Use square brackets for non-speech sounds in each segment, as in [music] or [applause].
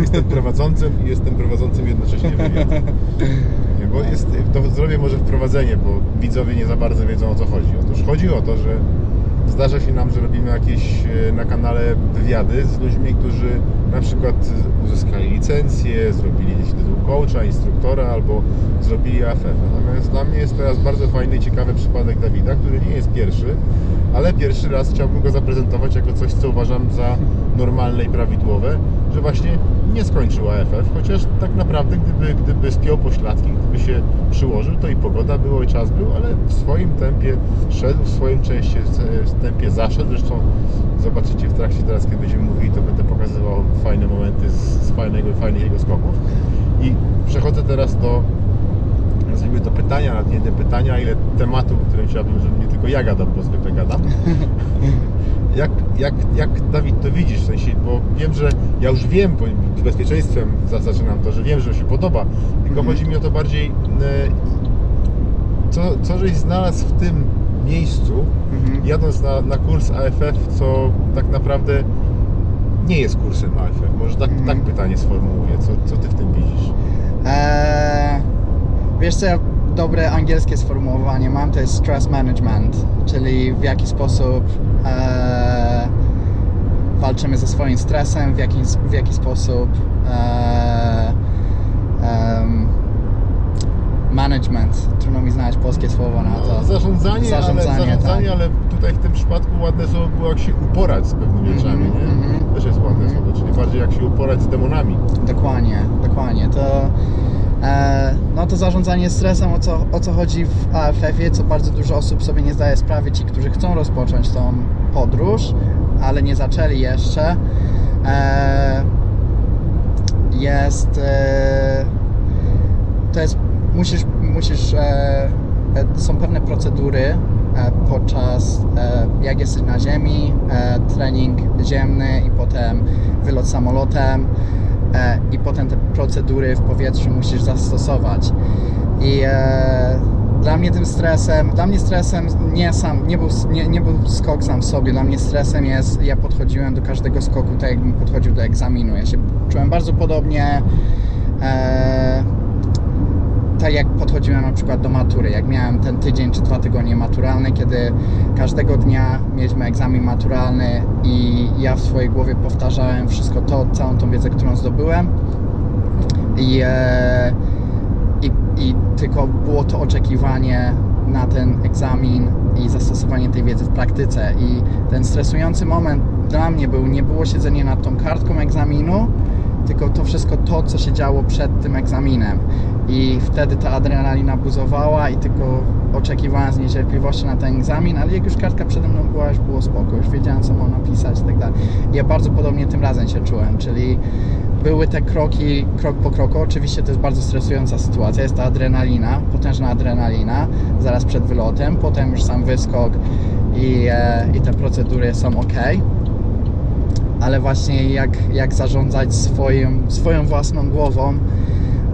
jestem prowadzącym i jestem prowadzącym jednocześnie wywiad. Bo jest, to zrobię może wprowadzenie, bo widzowie nie za bardzo wiedzą o co chodzi. Otóż chodzi o to, że zdarza się nam, że robimy jakieś e, na kanale wywiady z ludźmi, którzy na przykład uzyskali licencję, zrobili gdzieś tytuł coacha, instruktora albo zrobili AFF. Natomiast dla mnie jest teraz bardzo fajny i ciekawy przypadek Dawida, który nie jest pierwszy, ale pierwszy raz chciałbym go zaprezentować jako coś, co uważam za normalne i prawidłowe, że właśnie nie skończył AFF, chociaż tak naprawdę gdyby, gdyby spiął pośladki, gdyby się przyłożył, to i pogoda było i czas był, ale w swoim tempie szedł, w swoim części, w tempie zaszedł, zresztą zobaczycie w trakcie teraz, kiedy będziemy mówili, to będę pokazywał fajne momenty z, z fajnego, fajnych jego skoków i przechodzę teraz do nazwijmy to pytania, nawet nie te pytania, ile tematów, o którym chciałbym, żeby nie tylko ja gadam, bo zwykle gadam. [laughs] Jak, jak, jak Dawid to widzisz? W sensie, bo wiem, że ja już wiem, z bezpieczeństwem za- zaczynam to, że wiem, że się podoba. Tylko Mhm. chodzi mi o to bardziej, e, co, co żeś znalazł w tym miejscu, Mhm. jadąc na, na kurs AFF, co tak naprawdę nie jest kursem AFF. Może tak, tak pytanie sformułuję. Co, co ty w tym widzisz? Eee, wiesz co, ja dobre angielskie sformułowanie mam, to jest stress management, czyli w jaki sposób eee, walczymy ze swoim stresem, w jaki, w jaki sposób em, management, trudno mi znaleźć polskie słowo na to. Zarządzanie, Zarządzanie, ale, zarządzanie tak. ale tutaj w tym przypadku ładne słowo było jak się uporać z pewnymi Mhm, rzeczami, nie? mhm. Też jest ładne słowo, czyli bardziej jak się uporać z demonami. Dokładnie, dokładnie. To, e, no to zarządzanie stresem, o co, o co chodzi w AFF-ie, co bardzo dużo osób sobie nie zdaje sprawy, ci, którzy chcą rozpocząć tą podróż, ale nie zaczęli jeszcze, e, jest, e, to jest, musisz, musisz, e, e, są pewne procedury e, podczas, e, jak jesteś na ziemi, trening ziemny i potem wylot samolotem i potem te procedury w powietrzu musisz zastosować. I dla mnie tym stresem, dla mnie stresem nie sam, nie był, nie, nie był skok sam w sobie, dla mnie stresem jest, ja podchodziłem do każdego skoku tak jakbym podchodził do egzaminu. Ja się czułem bardzo podobnie tak jak podchodziłem na przykład do matury, jak miałem ten tydzień czy dwa tygodnie maturalne, kiedy każdego dnia mieliśmy egzamin maturalny i ja w swojej głowie powtarzałem wszystko to, całą tą wiedzę, którą zdobyłem i, e, i, i tylko było to oczekiwanie na ten egzamin i zastosowanie tej wiedzy w praktyce i ten stresujący moment dla mnie był, nie było siedzenie nad tą kartką egzaminu, tylko to wszystko to, co się działo przed tym egzaminem. I wtedy ta adrenalina buzowała i tylko oczekiwałem z niecierpliwością na ten egzamin, ale jak już kartka przede mną była, już było spoko, już wiedziałem, co mam napisać i tak dalej. Ja bardzo podobnie tym razem się czułem, czyli były te kroki, krok po kroku. Oczywiście to jest bardzo stresująca sytuacja, jest ta adrenalina, potężna adrenalina zaraz przed wylotem, potem już sam wyskok i, e, i te procedury są ok ale właśnie jak, jak zarządzać swoim, swoją własną głową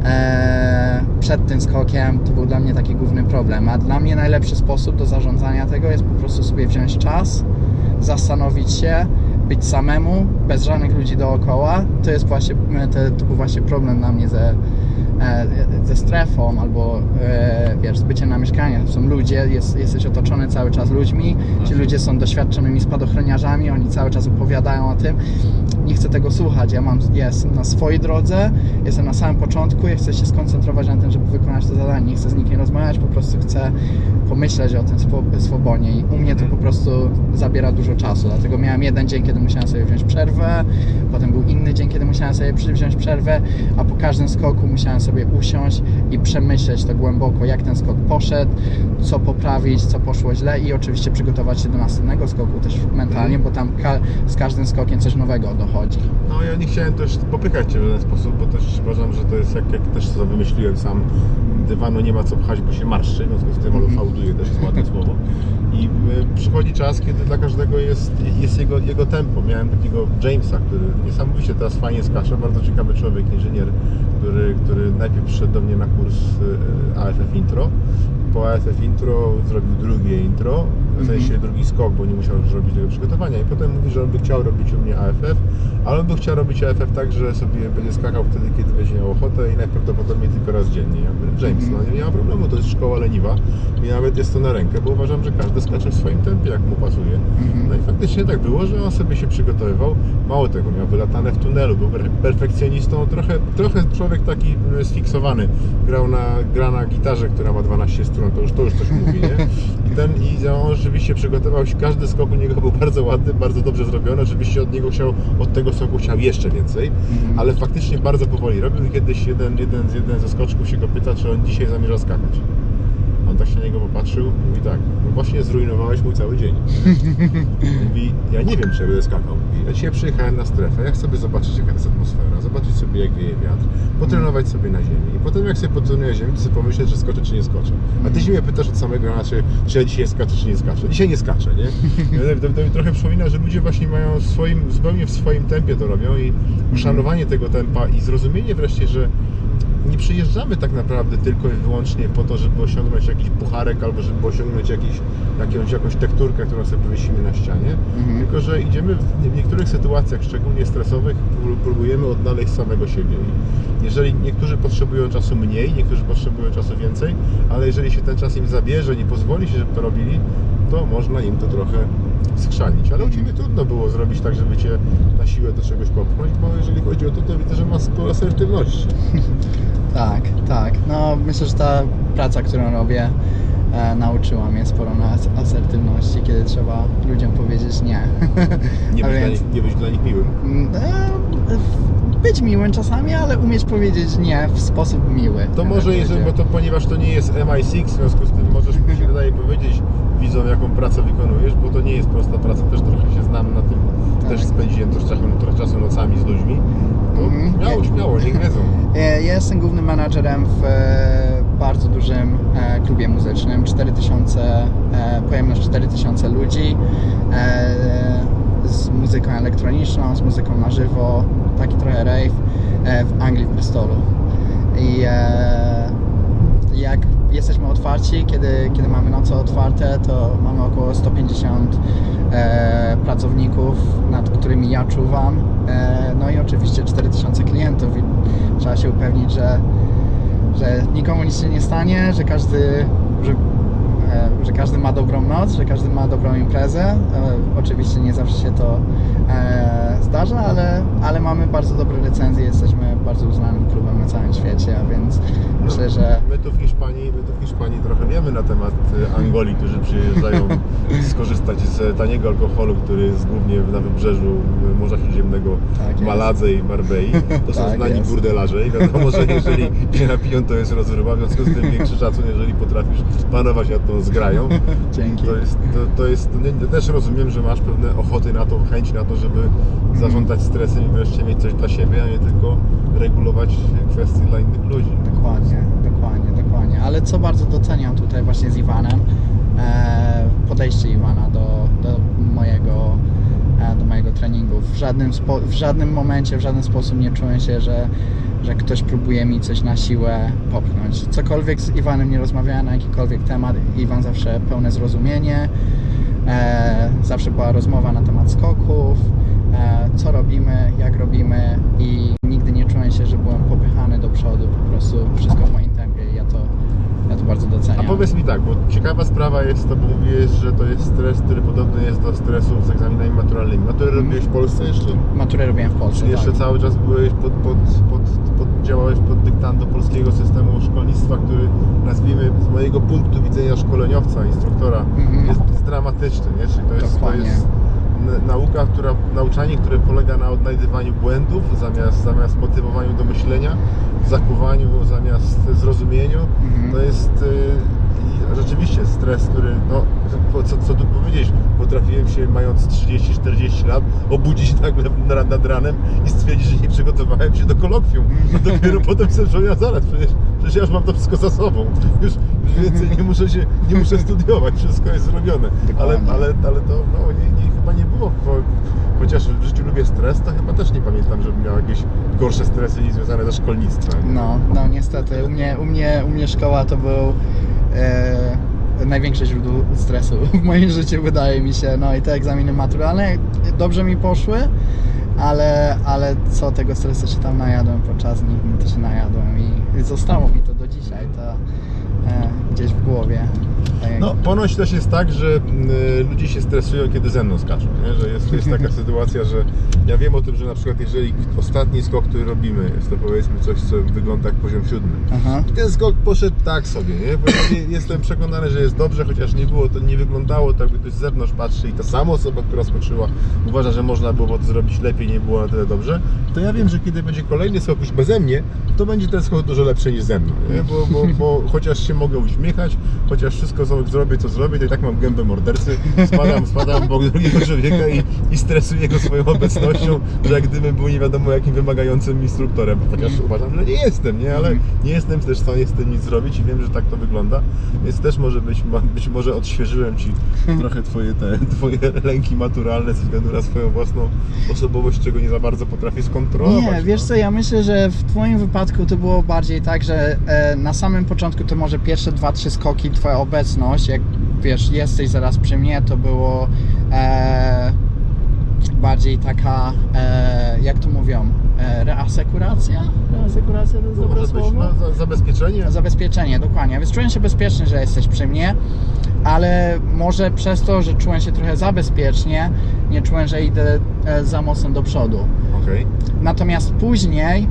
e, przed tym skokiem, to był dla mnie taki główny problem. A dla mnie najlepszy sposób do zarządzania tego jest po prostu sobie wziąć czas, zastanowić się, być samemu, bez żadnych ludzi dookoła. To jest właśnie, to, to był właśnie problem dla mnie ze, e, ze strefą albo e, wiesz, z byciem na mieszkaniu. To są ludzie, jest, jesteś otoczony cały czas ludźmi, ci ludzie są doświadczonymi spadochroniarzami, oni cały czas opowiadają o tym. Nie chcę tego słuchać, ja, mam, ja jestem na swojej drodze, jestem na samym początku, ja chcę się skoncentrować na tym, żeby wykonać to zadanie. Nie chcę z nikim rozmawiać, po prostu chcę pomyśleć o tym swo- swobodnie i u mnie to po prostu zabiera dużo czasu, dlatego miałem jeden dzień, kiedy musiałem sobie wziąć przerwę, potem był inny dzień, kiedy musiałem sobie wziąć przerwę, a po każdym skoku musiałem sobie usiąść i przemyśleć to głęboko, jak ten skok poszedł, co poprawić, co poszło źle i oczywiście przygotować się do następnego skoku też mentalnie, bo tam ka- z każdym skokiem coś nowego dochodzi. No ja nie chciałem też popykać Cię w żaden sposób, bo też uważam, że to jest jak, jak też to wymyśliłem sam, dywanu nie ma co pchać, bo się marszczy, w związku z tym Mhm. fauduje też jest ładne słowo. I y, przychodzi czas, kiedy dla każdego jest, jest jego, jego tempo. Miałem takiego Jamesa, który niesamowicie teraz fajnie skacze, bardzo ciekawy człowiek, inżynier, który, który najpierw przyszedł do mnie na kurs y, AFF Intro. Po AFF Intro zrobił drugie intro w sensie drugi skok, bo nie musiał już robić tego przygotowania. I potem mówi, że on by chciał robić u mnie AFF, ale on by chciał robić AFF tak, że sobie będzie skakał wtedy, kiedy będzie miał ochotę i najprawdopodobniej tylko raz dziennie. Ja mówię, James, Mhm. no nie ma problemu, to jest szkoła leniwa i nawet jest to na rękę, bo uważam, że każdy skacze w swoim tempie, jak mu pasuje. Mhm. No i faktycznie tak było, że on sobie się przygotowywał. Mało tego, miał wylatane w tunelu, był per- perfekcjonistą, trochę, trochę człowiek taki mm, sfiksowany. Grał na, gra na gitarze, która ma 12 strun, to już, to już coś mówi, nie? [laughs] I, ten, I on rzeczywiście przygotował się, każdy skok u niego [laughs] był bardzo ładny, bardzo dobrze zrobiony, oczywiście od niego chciał, od tego skoku chciał jeszcze więcej, Mhm. ale faktycznie bardzo powoli robił i kiedyś jeden, jeden, jeden ze skoczków się go pyta, czy on dzisiaj zamierza skakać. On tak się na niego popatrzył, mówi tak, no właśnie zrujnowałeś mój cały dzień. [laughs] Mówi, ja nie wiem, czy ja będę skakał. Mówi, ja dzisiaj przyjechałem na strefę, ja chcę sobie zobaczyć, jaka jest atmosfera, zobaczyć sobie, jak wieje wiatr, potrenować sobie na ziemi. I potem, jak sobie potrenuję ziemi, to sobie pomyśleć, czy skoczę, czy nie skoczę. A ty się mnie pytasz od samego rana, czy, czy ja dzisiaj skaczę, czy nie skaczę. Dzisiaj nie skaczę, nie? [laughs] I To, to mi trochę przypomina, że ludzie właśnie mają swoim, zupełnie w swoim tempie to robią i uszanowanie tego tempa i zrozumienie wreszcie, że nie przyjeżdżamy tak naprawdę tylko i wyłącznie po to, żeby osiągnąć jakiś pucharek albo żeby osiągnąć jakiś, jakąś, jakąś tekturkę, którą sobie powiesimy na ścianie, Mhm. tylko że idziemy w, niektórych sytuacjach, szczególnie stresowych, pró- próbujemy odnaleźć samego siebie. I jeżeli niektórzy potrzebują czasu mniej, niektórzy potrzebują czasu więcej, ale jeżeli się ten czas im zabierze, nie pozwoli się, żeby to robili, to można im to trochę skrzanić. Ale u Ciebie trudno było zrobić tak, żeby Cię na siłę do czegoś popchnąć, bo jeżeli chodzi o to, to widzę, że masz sporo asertywności. [laughs] Tak, tak. No myślę, że ta praca, którą robię, e, nauczyła mnie sporo na as- asertywności, kiedy trzeba ludziom powiedzieć nie. Nie [laughs] być, dla więc- nich, nie być dla nich miłym. Mm, e, być miłym czasami, ale umieć powiedzieć nie w sposób miły. To może, jeżeli, bo to ponieważ to nie jest MI6, w związku z tym możesz mi się [laughs] wydaje powiedzieć widzom, jaką pracę wykonujesz, bo to nie jest prosta praca, też trochę się znam na tym, Tak. też spędziłem trochę czasu, trochę czasu nocami z ludźmi. To Mhm. śmiało, śmiało, niech wiedzą. [laughs] E, Ja jestem głównym menadżerem w e, bardzo dużym e, klubie muzycznym. 4000, e, pojemność 4000 ludzi z muzyką elektroniczną, z muzyką na żywo, taki trochę rave w Anglii, w Bristolu. I jak jesteśmy otwarci, kiedy, kiedy mamy noce otwarte, to mamy około 150 e, pracowników, nad którymi ja czuwam. E, no i oczywiście 4000 klientów i trzeba się upewnić, że, że nikomu nic się nie stanie, że każdy, że, że każdy ma dobrą noc, że każdy ma dobrą imprezę. E, oczywiście nie zawsze się to e, zdarza, ale, ale mamy bardzo dobre recenzje, jesteśmy bardzo uznanym klubem na całym świecie, a więc myślę, że My tu w Hiszpanii, my tu w Hiszpanii trochę wiemy na temat Angolii, którzy przyjeżdżają [laughs] skorzystać z taniego alkoholu, który jest głównie na wybrzeżu Morza Śródziemnego Tak. Maladze i Marbei. To są Tak znani jest. burdelarze i wiadomo, że jeżeli [laughs] się napiją, to jest rozrywa, w związku z tym większy szacun, jeżeli potrafisz panować nad tą zgrają. [laughs] dzięki. To jest, to, to jest, to nie- też rozumiem, że masz pewne ochoty na to, chęć na to, żeby zarządzać stresem i wreszcie mieć coś dla siebie, a nie tylko regulować kwestie dla innych ludzi. Dokładnie, dokładnie, dokładnie. Ale co bardzo doceniam tutaj właśnie z Iwanem, e, podejście Iwana do, do mojego do mojego treningu. W żadnym, w żadnym momencie, w żaden sposób nie czułem się, że, że ktoś próbuje mi coś na siłę popchnąć. Cokolwiek z Iwanem nie rozmawiałem na jakikolwiek temat, Iwan zawsze pełne zrozumienie, e, zawsze była rozmowa na temat skoków, e, co robimy, jak robimy i nigdy nie czułem się, że byłem popychany do przodu, po prostu wszystko w moim i ja to, ja to bardzo A doceniam. powiedz mi tak, bo ciekawa sprawa jest to, bo mówiłeś, że to jest stres, który podobny jest do stresów z egzaminami maturalnymi. Maturę Mhm. robiłeś w Polsce jeszcze? Maturę robiłem w Polsce, Czyli jeszcze tak. cały czas byłeś pod, pod, pod, pod, działałeś pod dyktando polskiego systemu szkolnictwa, który nazwijmy z mojego punktu widzenia szkoleniowca, instruktora, Mhm. jest, jest dramatyczny, nie? Czyli to jest, to Dokładnie. jest n- nauka, która, nauczanie, które polega na odnajdywaniu błędów zamiast, zamiast motywowaniu do myślenia, zakuwaniu zamiast zrozumieniu. Mhm. To jest y, rzeczywiście stres, który, no, co, co tu powiedzieć, potrafiłem się mając 30-40 lat obudzić [laughs] nagle nad, ranem i stwierdzić, że nie przygotowałem się do kolokwium. A dopiero potem sobie przypomniałem, zaraz, przecież, przecież ja już mam to wszystko za sobą. Już więcej nie muszę się, nie muszę studiować, wszystko jest zrobione. Ale, ale, ale to no, nie, nie, chyba nie było, bo, chociaż w życiu lubię stres, to chyba też nie pamiętam, żebym miał jakieś gorsze stresy niż związane ze szkolnictwem. No, no niestety, u mnie, u mnie, u mnie szkoła to był e, największe źródło stresu [laughs] w moim życiu, wydaje mi się. No i te egzaminy maturalne dobrze mi poszły, ale, ale co tego stresu się tam najadłem podczas nich, no to się najadłem i zostało mi to do dzisiaj, to gdzieś w głowie. Tak No, ponoć też jest tak, że mm, ludzie się stresują, kiedy ze mną skaczą, nie? że jest, jest taka [laughs] sytuacja, że ja wiem o tym, że na przykład jeżeli ostatni skok, który robimy, jest to powiedzmy coś, co wygląda jak poziom siódmy, Aha. I ten skok poszedł tak sobie, nie? Bo ja nie, jestem przekonany, że jest dobrze, chociaż nie było, to nie wyglądało tak, jakby ktoś z zewnątrz patrzy i ta sama osoba, która skoczyła, uważa, że można było to zrobić lepiej, nie było na tyle dobrze, to ja wiem, że kiedy będzie kolejny skok już beze mnie, to będzie ten skok dużo lepszy niż ze mną, nie? Bo, bo, bo [laughs] chociaż się mogę uśmiechać, chociaż wszystko co zrobię, co zrobię, to i tak mam gębę mordercy, spadam, spadam obok drugiego człowieka i, i stresuję go swoją obecnością, że jak gdybym był nie wiadomo jakim wymagającym instruktorem, chociaż uważam, że nie jestem, nie? Ale nie jestem też w stanie z tym nic zrobić i wiem, że tak to wygląda, więc też może być, być może odświeżyłem Ci trochę Twoje, te, twoje lęki maturalne ze względu na swoją własną osobowość, czego nie za bardzo potrafię skontrolować. Nie, wiesz no. co, ja myślę, że w Twoim wypadku to było bardziej tak, że e, na samym początku to może pierwsze dwa, trzy skoki, Twoja obecność, jak wiesz, jesteś zaraz przy mnie, to było e, bardziej taka, e, jak to mówią, e, reasekuracja? Reasekuracja to jest dobre może być słowo? no, za, zabezpieczenie. Zabezpieczenie, dokładnie. Więc czułem się bezpiecznie, że jesteś przy mnie, ale może przez to, że czułem się trochę za bezpiecznie, nie czułem, że idę e, za mocno do przodu. Okej. Natomiast później,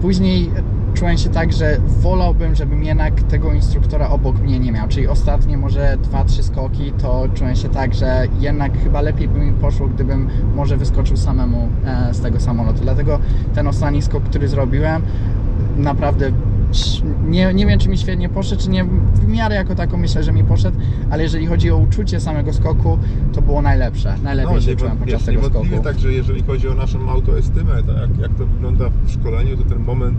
później czułem się tak, że wolałbym, żebym jednak tego instruktora obok mnie nie miał. Czyli ostatnie może dwa, trzy skoki, to czułem się tak, że jednak chyba lepiej by mi poszło, gdybym może wyskoczył samemu e, z tego samolotu. Dlatego ten ostatni skok, który zrobiłem, naprawdę nie, nie wiem, czy mi świetnie poszedł, czy nie. W miarę jako taką myślę, że mi poszedł, ale jeżeli chodzi o uczucie samego skoku, to było najlepsze. Najlepiej się czułem podczas tego skoku. No, niewątpliwie tak, że jeżeli chodzi o naszą autoestymę, to jak, jak to wygląda w szkoleniu, to ten moment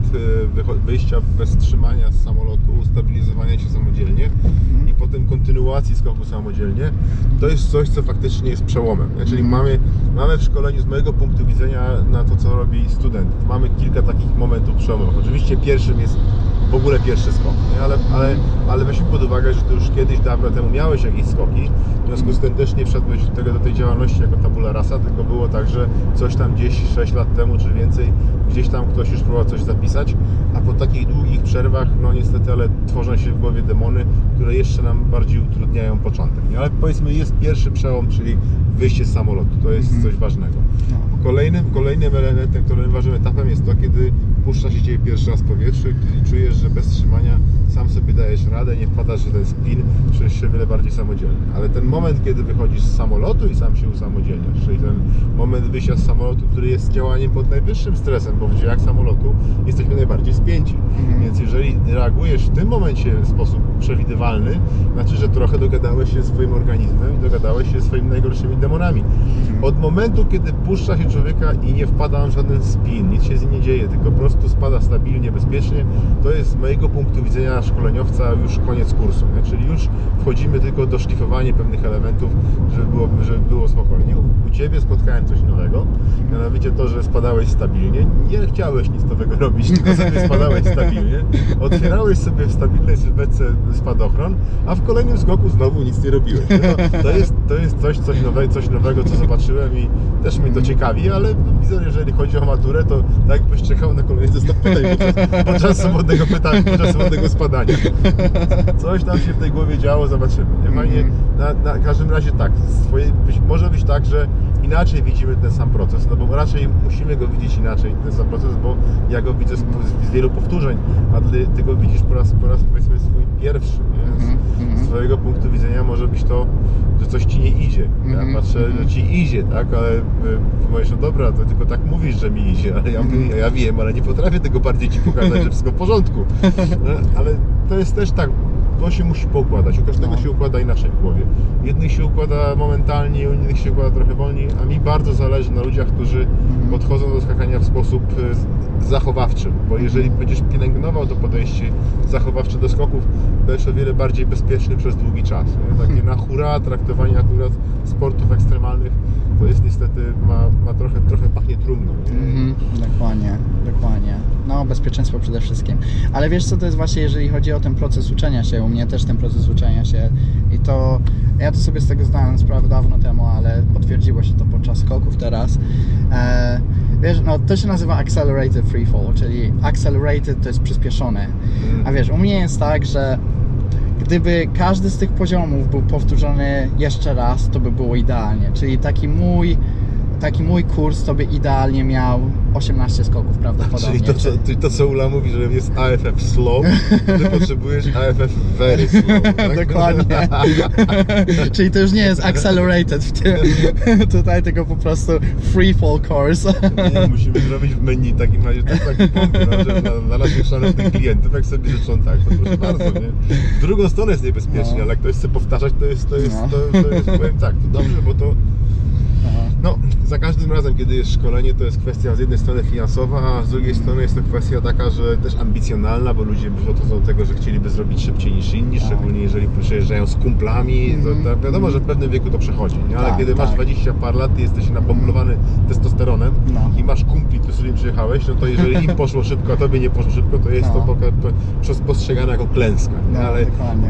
wycho- wyjścia bez trzymania z samolotu, ustabilizowania się samodzielnie i potem kontynuacji skoku samodzielnie, to jest coś, co faktycznie jest przełomem. Czyli mamy, mamy w szkoleniu z mojego punktu widzenia na to, co robi student, mamy kilka takich momentów przełomowych. Oczywiście pierwszym jest w ogóle pierwszy skok, nie? Ale, ale, ale weźmy pod uwagę, że ty już kiedyś dawno temu miałeś jakieś skoki, w związku z tym też nie wszedłeś do, tego, do tej działalności jako tabula rasa, tylko było tak, że coś tam gdzieś 6 lat temu czy więcej, gdzieś tam ktoś już próbował coś zapisać, a po takich długich przerwach, no niestety, ale tworzą się w głowie demony, które jeszcze nam bardziej utrudniają początek. Nie? Ale powiedzmy jest pierwszy przełom, czyli wyjście z samolotu, to jest Mhm. coś ważnego. No. Kolejnym, kolejnym elementem, którym ważnym etapem jest to, kiedy puszcza się Ciebie pierwszy raz w powietrzu i czujesz, że bez trzymania sam sobie dajesz radę, nie wpadasz w ten spin, czujesz się wiele bardziej samodzielny. Ale ten moment, kiedy wychodzisz z samolotu i sam się usamodzielniasz, czyli ten moment wyjścia z samolotu, który jest działaniem pod najwyższym stresem, bo w dziejach samolotu jesteśmy najbardziej spięci. Mhm. Więc jeżeli reagujesz w tym momencie w sposób przewidywalny, znaczy, że trochę dogadałeś się ze swoim organizmem i dogadałeś się ze swoimi najgorszymi demonami. Od momentu, kiedy puszcza się człowieka i nie wpada w żaden spin, nic się z nim nie dzieje, tylko po prostu spada stabilnie, bezpiecznie, to jest z mojego punktu widzenia szkoleniowca już koniec kursu. Nie? Czyli już wchodzimy tylko do szlifowania pewnych elementów, żeby było, żeby było spokojnie. U, u Ciebie spotkałem coś nowego, mianowicie to, że spadałeś stabilnie. Nie chciałeś nic nowego robić, tylko sobie spadałeś stabilnie. Otwierałeś sobie w stabilnej sylwetce spadochron, a w kolejnym skoku znowu nic nie robiłeś. No, to, jest, to jest coś, coś, nowe, coś nowego, co zobaczyłem i też mnie to ciekawi, ale widzę, jeżeli chodzi o maturę, to tak jakbyś czekał na kolejny zestaw pytań podczas, podczas swobodnego pytania, podczas swobodnego spadania. [laughs] Coś tam się w tej głowie działo, zobaczymy. Nie? Fajnie, Mhm. na, na każdym razie tak, swoje, być, może być tak, że inaczej widzimy ten sam proces, no bo raczej musimy go widzieć inaczej, ten sam proces, bo ja go widzę z, z wielu powtórzeń, a ty, ty go widzisz po raz, po raz powiedzmy swój pierwszy, nie? Z, Mhm, mhm. twojego punktu widzenia może być to, że coś ci nie idzie. Ja Mhm, patrzę, mhm. że ci idzie, tak, ale y, mówisz, no dobra, to tylko tak mówisz, że mi idzie, ale ja, mówię, ja wiem, ale nie potrafię tego bardziej ci pokazać, że wszystko w porządku. [laughs] No, ale to jest też tak, to się musi poukładać. U każdego No. się układa inaczej w głowie. Jednych się układa momentalnie, u innych się układa trochę wolniej, a mi bardzo zależy na ludziach, którzy Mhm. podchodzą do skakania w sposób y, zachowawczy, bo jeżeli będziesz pielęgnował to podejście zachowawcze do skoków, będziesz o wiele bardziej bezpieczny przez długi czas. Nie? Takie na hura traktowanie akurat sportów ekstremalnych to jest niestety, ma, ma trochę, trochę pachnie trumną. Mhm, dokładnie, dokładnie. No, bezpieczeństwo przede wszystkim. Ale wiesz co to jest właśnie, jeżeli chodzi o ten proces uczenia się, u mnie też ten proces uczenia się i to, ja to sobie z tego zdałem sprawę dawno temu, ale potwierdziło się to podczas skoków teraz. E, wiesz, no to się nazywa accelerated free fall, czyli accelerated to jest przyspieszony. A wiesz, u mnie jest tak, że gdyby każdy z tych poziomów był powtórzony jeszcze raz, to by było idealnie. Czyli taki mój, taki mój kurs to by idealnie miał 18 skoków prawdopodobnie. Czyli to, co, czyli to, co Ula mówi, że jest AFF slow, ty potrzebujesz AFF very slow. Tak? [laughs] Dokładnie. [laughs] Czyli to już nie jest accelerated w tym [laughs] tutaj, tylko po prostu free fall course. Nie, musimy zrobić w menu w takim razie też taki no, że dla, dla naszych szanownych klientów, jak sobie życzą tak, to proszę bardzo, nie? W drugą stronę jest niebezpiecznie, No. ale jak ktoś chce powtarzać, to jest, to jest, No. to, to jest powiem tak, to dobrze, bo to. No, za każdym razem, kiedy jest szkolenie, to jest kwestia z jednej strony finansowa, a z drugiej strony jest to kwestia taka, że też ambicjonalna, bo ludzie podchodzą do tego, że chcieliby zrobić szybciej niż inni, Tak. szczególnie jeżeli przyjeżdżają z kumplami, Mhm. to wiadomo, że w pewnym wieku to przechodzi, nie? ale Tak, kiedy masz tak. 20 par lat i jesteś nabombowany testosteronem No. i masz kumpli, z którymi przyjechałeś, no to jeżeli im poszło szybko, a tobie nie poszło szybko, to jest No. to przez- postrzegane jako klęska. No, ale,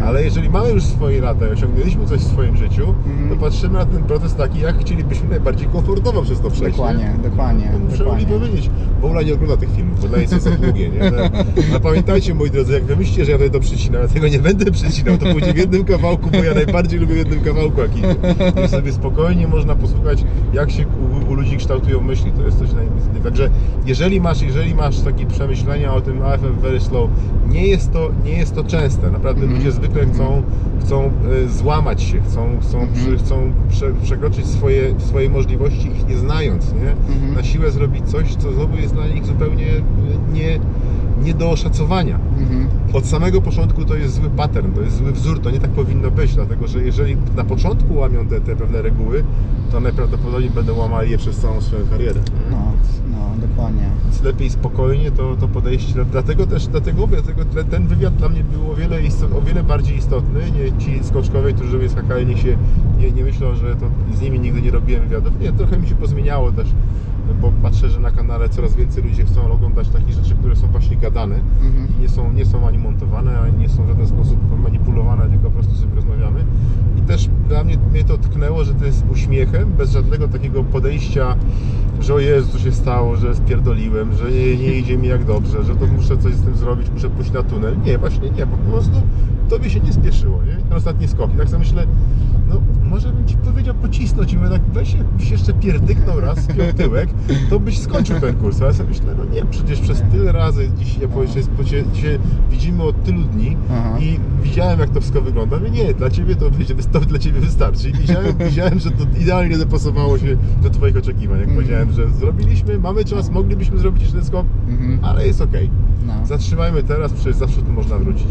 ale jeżeli mamy już swoje lata i osiągnęliśmy coś w swoim życiu, Mhm. to patrzymy na ten proces taki, jak chcielibyśmy najbardziej komfortowo przez to. Dokładnie, nie? dokładnie, To Muszę dokładnie. Powiedzieć, bo Ula nie ogląda tych filmów, bo dla niej są za długie, nie? Ale pamiętajcie, moi drodzy, jak wy myślicie, że ja tutaj to przycinam, ja tego nie będę przycinał, to pójdzie w jednym kawałku, bo ja najbardziej lubię w jednym kawałku, jak idzie. I sobie spokojnie można posłuchać, jak się u, u ludzi kształtują myśli, to jest coś najbliżej. Także jeżeli masz, jeżeli masz takie przemyślenia o tym AFF very slow, nie jest to, nie jest to częste, naprawdę Mhm. ludzie zwykle chcą, chcą e, złamać się, chcą, chcą, Mhm. przy, chcą prze, przekroczyć swoje, swoje możliwości, ich nie znając, nie? Mhm. Na siłę zrobić coś, co znowu jest dla nich zupełnie nie, nie do oszacowania. Mhm. Od samego początku to jest zły pattern, to jest zły wzór, to nie tak powinno być, dlatego że jeżeli na początku łamią te, te pewne reguły, to najprawdopodobniej będą łamali je przez całą swoją karierę. No, no, dokładnie. Więc lepiej spokojnie to, to podejście. Dlatego też, dlatego, dlatego te- ten wywiad dla mnie był o wiele, istot, o wiele bardziej istotny. Nie ci skoczkowie, którzy mnie skakali, się nie, nie myślą, że to z nimi nigdy nie robiłem wywiadów. Nie, trochę mi się pozmieniało też, bo patrzę, że na kanale coraz więcej ludzi chcą oglądać takie rzeczy, które są właśnie gadane. Mhm. I nie są, nie są ani montowane, ani nie są w żaden sposób manipulowane, tylko po prostu sobie rozmawiamy. I też dla mnie, mnie to tknęło, że to jest uśmiechem, bez żadnego takiego podejścia, że o Jezu, co się stało, że spierdoliłem, że nie, nie idzie mi jak dobrze, że to muszę coś z tym zrobić, muszę pójść na tunel. Nie, właśnie nie, po prostu tobie się nie spieszyło, nie? Ten ostatni skok. I tak sobie myślę, no może bym ci powiedział pocisnąć i mówię tak, weź się- byś jeszcze pierdyknął raz, spiął tyłek, to byś skończył ten kurs. Ale sobie myślę, no nie, przecież przez tyle razy dziś, ja powiem, że jest, dzisiaj, dzisiaj widzimy od tylu dni Aha. i widziałem jak to wszystko wygląda. Mówię, nie, dla ciebie to, będzie- to dla ciebie wystarczy. I widziałem, [laughs] widziałem, że to idealnie dopasowało się do twoich oczekiwań. Jak Mhm. powiedziałem, że zrobiliśmy, mamy czas, moglibyśmy zrobić jeszcze skok, Mhm. ale jest okej. No. Zatrzymajmy teraz, przecież zawsze tu można wrócić.